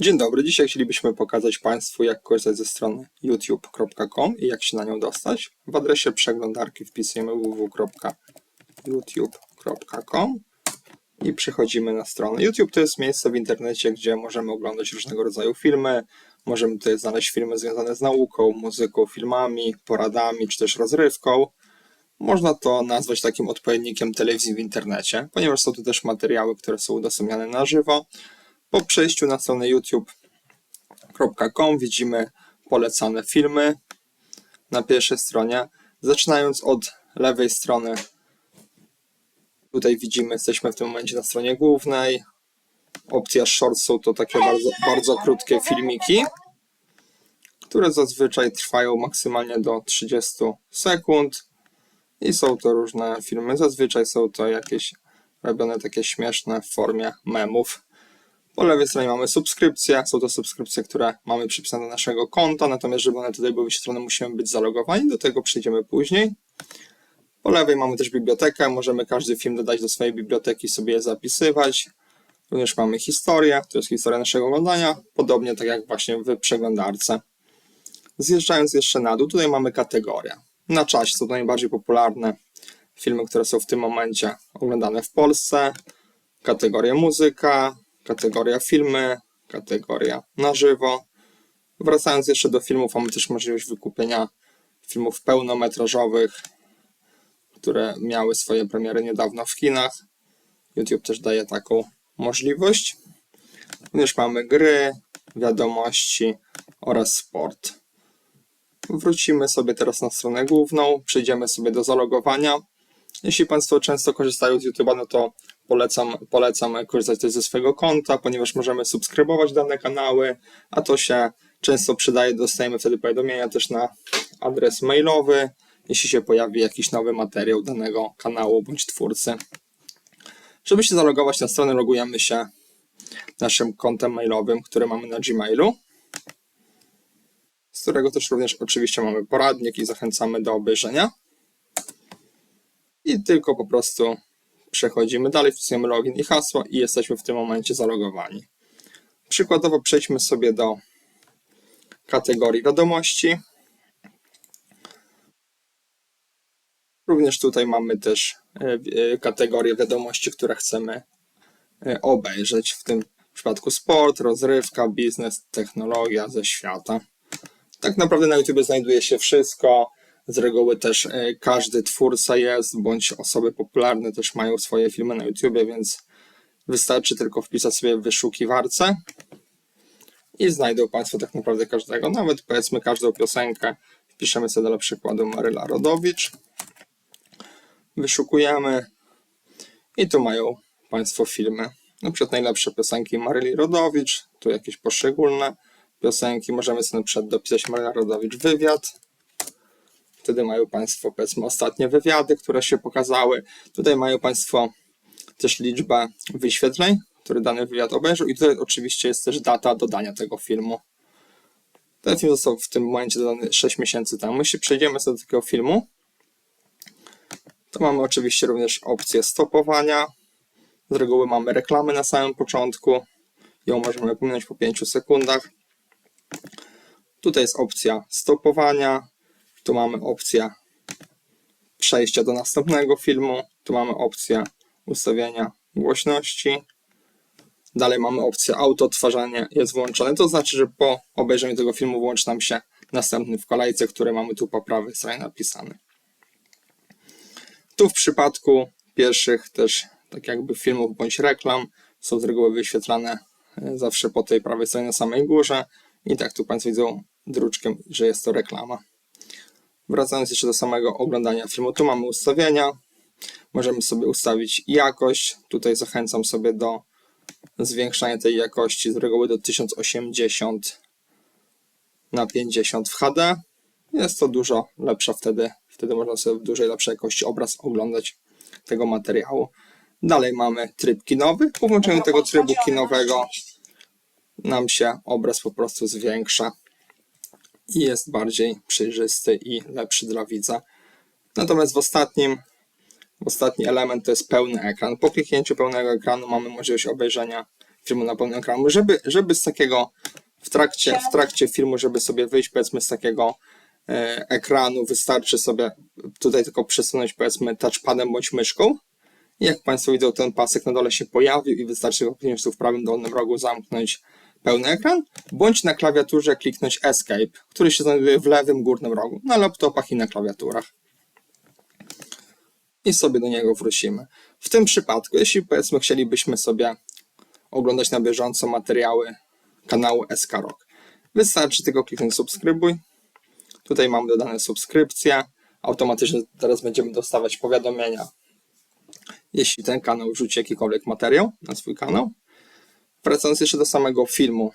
Dzień dobry, dzisiaj chcielibyśmy pokazać Państwu, jak korzystać ze strony youtube.com i jak się na nią dostać. W adresie przeglądarki wpisujemy www.youtube.com i przechodzimy na stronę. YouTube to jest miejsce w internecie, gdzie możemy oglądać różnego rodzaju filmy. Możemy tutaj znaleźć filmy związane z nauką, muzyką, filmami, poradami czy też rozrywką. Można to nazwać takim odpowiednikiem telewizji w internecie, ponieważ są tu też materiały, które są udostępniane na żywo. Po przejściu na stronę youtube.com widzimy polecane filmy na pierwszej stronie. Zaczynając od lewej strony, tutaj widzimy, jesteśmy w tym momencie na stronie głównej. Opcja Shorts są to takie bardzo, bardzo krótkie filmiki, które zazwyczaj trwają maksymalnie do 30 sekund. I są to różne filmy. Zazwyczaj są to jakieś robione takie śmieszne w formie memów. Po lewej stronie mamy subskrypcje. Są to subskrypcje, które mamy przypisane do naszego konta, natomiast żeby one tutaj były wyświetlone, musimy być zalogowani. Do tego przejdziemy później. Po lewej mamy też bibliotekę. Możemy każdy film dodać do swojej biblioteki i sobie je zapisywać. Również mamy historię, to jest historia naszego oglądania, podobnie tak jak właśnie w przeglądarce. Zjeżdżając jeszcze na dół, tutaj mamy kategorie. Na czasie są to najbardziej popularne filmy, które są w tym momencie oglądane w Polsce. Kategoria muzyka, kategoria filmy, kategoria na żywo. Wracając jeszcze do filmów, mamy też możliwość wykupienia filmów pełnometrażowych, które miały swoje premiery niedawno w kinach. YouTube też daje taką możliwość. Również mamy gry, wiadomości oraz sport. Wrócimy sobie teraz na stronę główną, przejdziemy sobie do zalogowania. Jeśli Państwo często korzystają z YouTube'a, no to polecam, polecam korzystać też ze swojego konta, ponieważ możemy subskrybować dane kanały, a to się często przydaje, dostajemy wtedy powiadomienia też na adres mailowy, jeśli się pojawi jakiś nowy materiał danego kanału bądź twórcy. Żeby się zalogować na stronę, logujemy się naszym kontem mailowym, które mamy na Gmailu, z którego też również oczywiście mamy poradnik i zachęcamy do obejrzenia. I tylko po prostu przechodzimy dalej, wpisujemy login i hasło i jesteśmy w tym momencie zalogowani. Przykładowo przejdźmy sobie do kategorii wiadomości. Również tutaj mamy też e, e, kategorię wiadomości, które chcemy e, obejrzeć. W tym przypadku sport, rozrywka, biznes, technologia ze świata. Tak naprawdę na YouTube znajduje się wszystko. Z reguły też każdy twórca jest, bądź osoby popularne też mają swoje filmy na YouTube, więc wystarczy tylko wpisać sobie w wyszukiwarce i znajdą Państwo tak naprawdę każdego, nawet powiedzmy każdą piosenkę. Wpiszemy sobie dla przykładu Maryla Rodowicz wyszukujemy i tu mają Państwo filmy. Na przykład najlepsze piosenki Maryli Rodowicz, tu jakieś poszczególne piosenki. Możemy sobie na przykład dopisać Maryla Rodowicz wywiad. Wtedy mają Państwo powiedzmy ostatnie wywiady, które się pokazały. Tutaj mają Państwo też liczbę wyświetleń, który dany wywiad obejrzał i tutaj oczywiście jest też data dodania tego filmu. Ten film został w tym momencie dodany 6 miesięcy temu. Jeśli przejdziemy sobie do takiego filmu, to mamy oczywiście również opcję stopowania. Z reguły mamy reklamy na samym początku. Ją możemy pominąć po 5 sekundach. Tutaj jest opcja stopowania. Tu mamy opcję przejścia do następnego filmu. Tu mamy opcję ustawienia głośności. Dalej mamy opcję auto odtwarzanie jest włączone. To znaczy, że po obejrzeniu tego filmu włączy nam się następny w kolejce, który mamy tu po prawej stronie napisany. Tu w przypadku pierwszych też tak jakby filmów bądź reklam są z reguły wyświetlane e, zawsze po tej prawej stronie na samej górze i tak tu Państwo widzą druczkiem, że jest to reklama. Wracając jeszcze do samego oglądania filmu, tu mamy ustawienia. Możemy sobie ustawić jakość. Tutaj zachęcam sobie do zwiększania tej jakości z reguły do 1080 na 50 w HD. Jest to dużo lepsza wtedy Wtedy można sobie w dużej, lepszej jakości obraz oglądać tego materiału. Dalej mamy tryb kinowy. Po włączeniu tego trybu kinowego nam się obraz po prostu zwiększa i jest bardziej przejrzysty i lepszy dla widza. Natomiast w ostatnim, ostatni element to jest pełny ekran. Po kliknięciu pełnego ekranu mamy możliwość obejrzenia filmu na pełnym ekranu. Żeby, żeby z takiego w trakcie, w trakcie filmu, żeby sobie wyjść powiedzmy z takiego e, ekranu, wystarczy sobie tutaj tylko przesunąć powiedzmy touchpadem bądź myszką. I jak Państwo widzą, ten pasek na dole się pojawił i wystarczy go w prawym dolnym rogu, zamknąć pełny ekran, bądź na klawiaturze kliknąć Escape, który się znajduje w lewym górnym rogu, na laptopach i na klawiaturach. I sobie do niego wrócimy. W tym przypadku, jeśli powiedzmy chcielibyśmy sobie oglądać na bieżąco materiały kanału SK Rock, wystarczy tylko kliknąć subskrybuj. Tutaj mamy dodane subskrypcje. Automatycznie teraz będziemy dostawać powiadomienia, jeśli ten kanał wrzuci jakikolwiek materiał na swój kanał. Wracając jeszcze do samego filmu.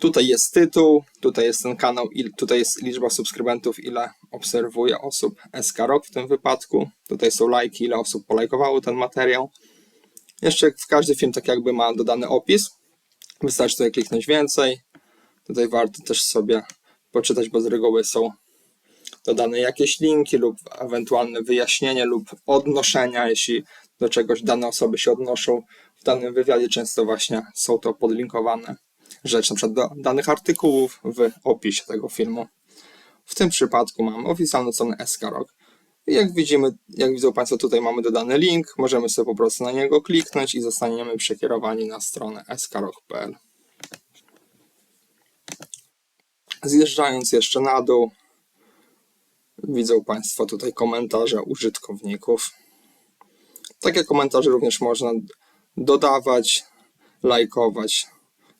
Tutaj jest tytuł, tutaj jest ten kanał, tutaj jest liczba subskrybentów, ile obserwuje osób SK Rock w tym wypadku. Tutaj są lajki, ile osób polajkowało ten materiał. Jeszcze w każdy film tak jakby ma dodany opis. Wystarczy tutaj kliknąć więcej. Tutaj warto też sobie poczytać, bo z reguły są dodane jakieś linki lub ewentualne wyjaśnienie lub odnoszenia, jeśli do czegoś dane osoby się odnoszą w danym wywiadzie, często właśnie są to podlinkowane rzeczy, przykład do danych artykułów w opisie tego filmu. W tym przypadku mamy oficjalną stronę. I jak widzimy, jak widzą Państwo, tutaj mamy dodany link, możemy sobie po prostu na niego kliknąć i zostaniemy przekierowani na stronę skrok.pl. Zjeżdżając jeszcze na dół, widzą Państwo tutaj komentarze użytkowników. Takie komentarze również można dodawać, lajkować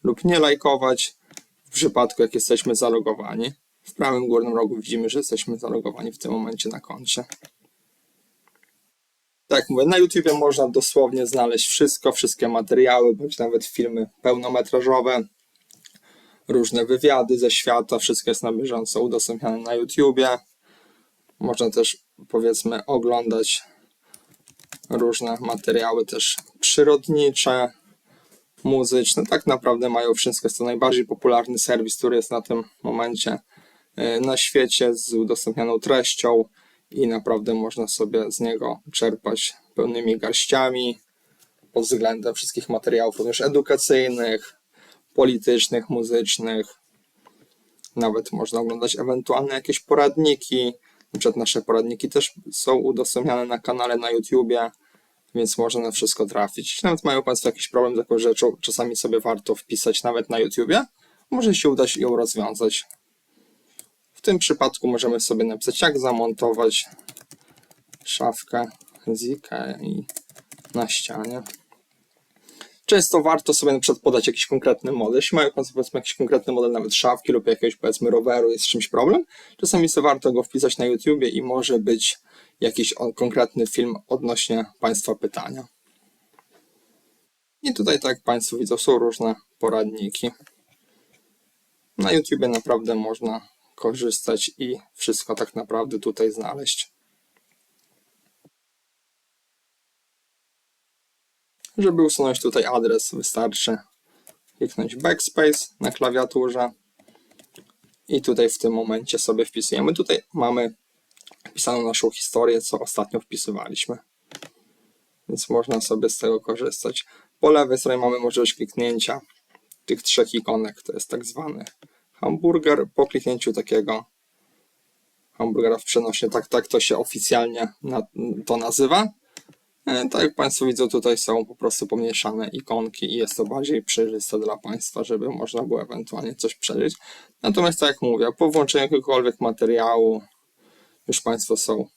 lub nie lajkować w przypadku, jak jesteśmy zalogowani. W prawym górnym rogu widzimy, że jesteśmy zalogowani w tym momencie na koncie. Tak mówię, na YouTubie można dosłownie znaleźć wszystko, wszystkie materiały, bądź nawet filmy pełnometrażowe, różne wywiady ze świata, wszystko jest na bieżąco udostępniane na YouTubie. Można też powiedzmy oglądać różne materiały też przyrodnicze, muzyczne. Tak naprawdę mają wszystko. Jest to najbardziej popularny serwis, który jest na tym momencie e, na świecie z udostępnianą treścią i naprawdę można sobie z niego czerpać pełnymi garściami pod względem wszystkich materiałów również edukacyjnych, politycznych, muzycznych. Nawet można oglądać ewentualne jakieś poradniki. Na przykład nasze poradniki też są udostępniane na kanale na YouTubie, więc można na wszystko trafić. Jeśli nawet mają Państwo jakiś problem z jakąś rzeczą, czasami sobie warto wpisać nawet na YouTubie, może się udać ją rozwiązać. W tym przypadku możemy sobie napisać, jak zamontować szafkę z Ikei na ścianie. Często warto sobie na przykład podać jakiś konkretny model. Jeśli mają Państwo powiedzmy jakiś konkretny model nawet szafki lub jakiegoś powiedzmy roweru, jest z czymś problem, czasami sobie warto go wpisać na YouTubie i może być jakiś konkretny film odnośnie Państwa pytania. I tutaj, tak jak Państwo widzą, są różne poradniki. Na YouTubie naprawdę można korzystać i wszystko tak naprawdę tutaj znaleźć. Żeby usunąć tutaj adres, wystarczy kliknąć backspace na klawiaturze i tutaj w tym momencie sobie wpisujemy. Tutaj mamy wpisaną naszą historię, co ostatnio wpisywaliśmy. Więc można sobie z tego korzystać. Po lewej stronie mamy możliwość kliknięcia tych trzech ikonek, to jest tak zwany hamburger. Po kliknięciu takiego hamburgera w przenośnie, tak, tak to się oficjalnie na, to nazywa. E, Tak jak Państwo widzą, tutaj są po prostu pomniejszane ikonki i jest to bardziej przejrzyste dla Państwa, żeby można było ewentualnie coś przeżyć. Natomiast tak jak mówię, po włączeniu jakiegokolwiek materiału już Państwo są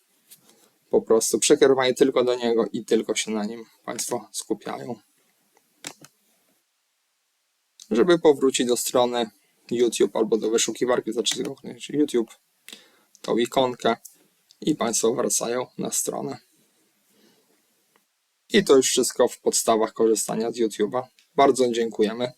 po prostu przekierowani tylko do niego i tylko się na nim Państwo skupiają. Żeby powrócić do strony YouTube albo do wyszukiwarki, kliknąć YouTube, tą ikonkę i Państwo wracają na stronę. I to już wszystko w podstawach korzystania z YouTube'a. Bardzo dziękujemy.